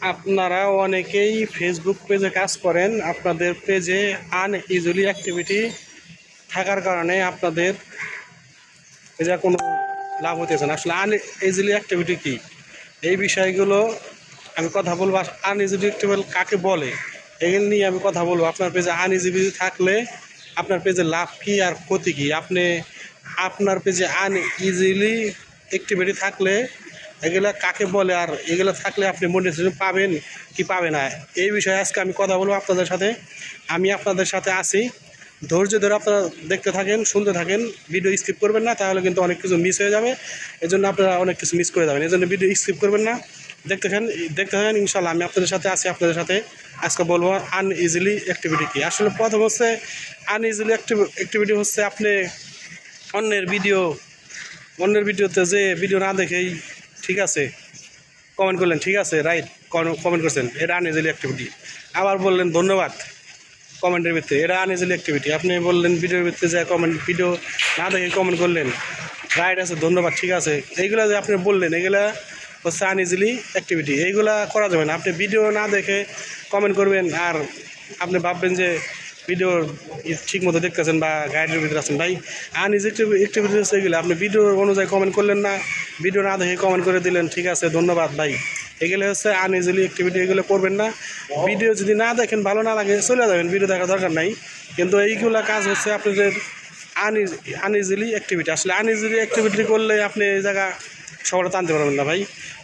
আপনারা অনেকেই ফেসবুক পেজে কাজ করেন, আপনাদের পেজে আন ইউজুয়ালি অ্যাক্টিভিটি থাকার কারণে আপনাদের পেজে কোনো লাভ হতেছে না। আসলে আন ইউজুয়ালি অ্যাক্টিভিটি কী? এই বিষয়গুলো আমি কথা বলব। আন ইউজুয়ালি অ্যাক্টিভিটি কাকে বলে? এগুলো নিয়ে আমি কথা বলব। আপনার পেজে আন ইউজুয়ালি থাকলে আপনার পেজে লাভ কী আর ক্ষতি কী? আপনি, আপনার পেজে আন ইজিলি অ্যাক্টিভিটি থাকলে এগুলা কাকে বলে আর এগুলো থাকলে আপনি মনিটাইজেশন পাবেন কি পাবে না। এই বিষয়ে আজকে আমি কথা বলব আপনাদের সাথে। আমি আপনাদের সাথে আছি। ধৈর্য ধরে আপনারা দেখতে থাকেন, শুনতে থাকেন ভিডিও স্কিপ করবেন না, তাহলে কিন্তু অনেক কিছু মিস হয়ে যাবে। এজন্য আপনারা অনেক কিছু মিস করে যাবেন। এই জন্য ভিডিও স্কিপ করবেন না। দেখতে থাকেন দেখতে থাকেন ইনশাল্লাহ আমি আপনাদের সাথে আছি, আপনাদের সাথে। আজকে বলব আন ইজিলি অ্যাক্টিভিটি কী? আসলে প্রথম হচ্ছে আন ইজিলি অ্যাক্টিভিটি হচ্ছে আপনি অন্যের ভিডিও অন্যের ভিডিওতে যে ভিডিও না দেখেই ঠিক আছে? কমেন্ট করলেন, ঠিক আছে রাইট কমেন্ট করছেন। এটা আনইজিলি অ্যাক্টিভিটি আবার বললেন, ধন্যবাদ। কমেন্টের ভিত্তিতে। এটা আনইজিলি অ্যাক্টিভিটি আপনি বললেন, ভিডিওর ভিত্তিতে যে কমেন্ট ভিডিও না দেখে কমেন্ট করলেন। রাইট আছে, ধন্যবাদ, ঠিক আছে। এইগুলা যে আপনি বললেন, এগুলা হচ্ছে আনইজিলি অ্যাক্টিভিটি এইগুলা করা যাবে না। আপনি ভিডিও না দেখে কমেন্ট করবেন আর আপনি ভাববেন যে ভিডিও ঠিক মতো দেখতেছেন বা গাইডের ভিতরে আছেন। ভাই আনইজি অ্যাক্টিভিটি হচ্ছে এগুলো। আপনি ভিডিও অনুযায়ী কমেন্ট করলেন না। ভিডিও না দেখে কমেন্ট করে দিলেন, ঠিক আছে, ধন্যবাদ ভাই। এগুলো হচ্ছে আনইজিলি অ্যাক্টিভিটি এগুলো করবেন না। ভিডিও যদি না দেখেন, ভালো না লাগে, চলে যাবেন, ভিডিও দেখা দরকার নাই। কিন্তু এইগুলো কাজ হচ্ছে আপনাদের আনইজিলি অ্যাক্টিভিটি আসলে আনইজিলি অ্যাক্টিভিটি করলে আপনি এই জায়গা সবারটা টানতে পারবেন না ভাই।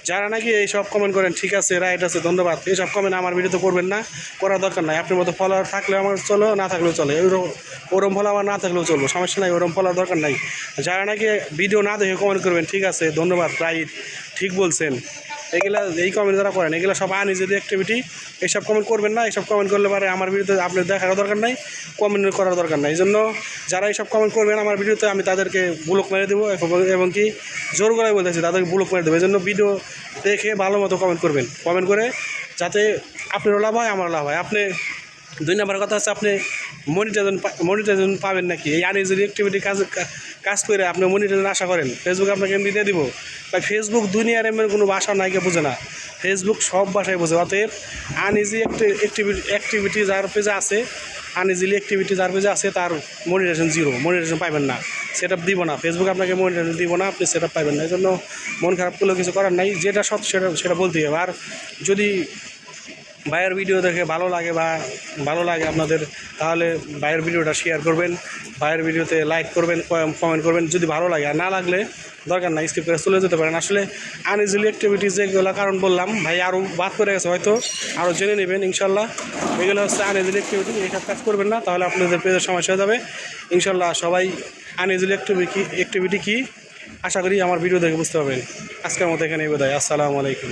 যারা নাকি এই সব কমেন্ট করেন, ঠিক আছে রাইট আছে, ধন্যবাদ। এই সব কমেন্ট আমার ভিডিওতে করবেন না, করার দরকার নাই। আপনার মতো ফলোয়ার থাকলে আমার চলো, না থাকলেও চলে। ওরম ফলোয়ার না থাকলেও চলবো, সমস্যা নাই, ওরম ফলোয়ার দরকার নাই। যারা নাকি ভিডিও না দেখে কমেন্ট করবেন, ঠিক আছে, ধন্যবাদ রাইট ঠিক বলছেন। এগুলা এই কমেন্ট যারা করেন, এগুলো সব আনইজিলি অ্যাক্টিভিটি এইসব কমেন্ট করবেন না এইসব কমেন্ট করলে পারে আমার ভিডিওতে আপনার দেখার দরকার নাই কমেন্ট করার দরকার নাই। এই জন্য যারা এইসব কমেন্ট করবেন আমার ভিডিওতে আমি তাদেরকে ব্লক মেরে দেবো এবং- এবং কি জোর গলায় বলতেছি, তাদেরকে ব্লক মেরে দেবো। এই জন্য ভিডিও দেখে ভালো মতো কমেন্ট করবেন। কমেন্ট করে যাতে আপনারও লাভ হয়, আমারও লাভ হয়। আপনি দুই নম্বর কথা হচ্ছে আপনি মনিটাইজন মনিটাইজন পাবেন নাকি? এই আনইজিলি অ্যাক্টিভিটি কাজ কাজ করে আপনি মনিটাইজন আশা করেন ফেসবুক আপনাকে এমনি দিয়ে দিব। বা ফেসবুক দুনিয়ার এমন কোনো ভাষা নাই কেউ বোঝে না। ফেসবুক সব ভাষায় বোঝে। অতএব আনইজি অ্যাক্টিভিটি অ্যাক্টিভিটি যার পেজে আছে আনইজিলি অ্যাক্টিভিটি যার পেজে আছে, তার মনিটাইজেশন জিরো মনিটাইজেশন পাবেন না। সেট আপ দিব না। ফেসবুক আপনাকে মনিটাইজেশন দিব না, আপনি সেট আপ পাবেন না। এই জন্য মন খারাপ করলেও কিছু করার নাই। যেটা সত্য সেটা সেটা বলতেই হবে। আর যদি ভাইয়ের ভিডিও দেখে ভালো লাগে বা ভালো লাগে আপনাদের, তাহলে ভাইয়ের ভিডিওটা শেয়ার করবেন, ভাইয়ের ভিডিওতে লাইক করবেন কমেন্ট করবেন, যদি ভালো লাগে। আর না লাগলে দরকার নাই স্কিপ করে চলে যেতে পারেন। আসলে আনইজিলি অ্যাক্টিভিটিস যেগুলো, কারণ বললাম, ভাই আরও বাদ করে গেছে হয়তো আরও জেনে নেবেন ইনশাল্লাহ। এগুলো হচ্ছে আনইজিলি অ্যাক্টিভিটি এইসব কাজ করবেন না, তাহলে আপনাদের পেজের সমস্যা হয়ে যাবে। ইনশাল্লাহ সবাই আনইজিলি অ্যাক্টিভিটি অ্যাক্টিভিটি কী? আশা করি আমার ভিডিও দেখে বুঝতে পারবেন। আজকের মতো এখানে বোধ আসসালামু আলাইকুম।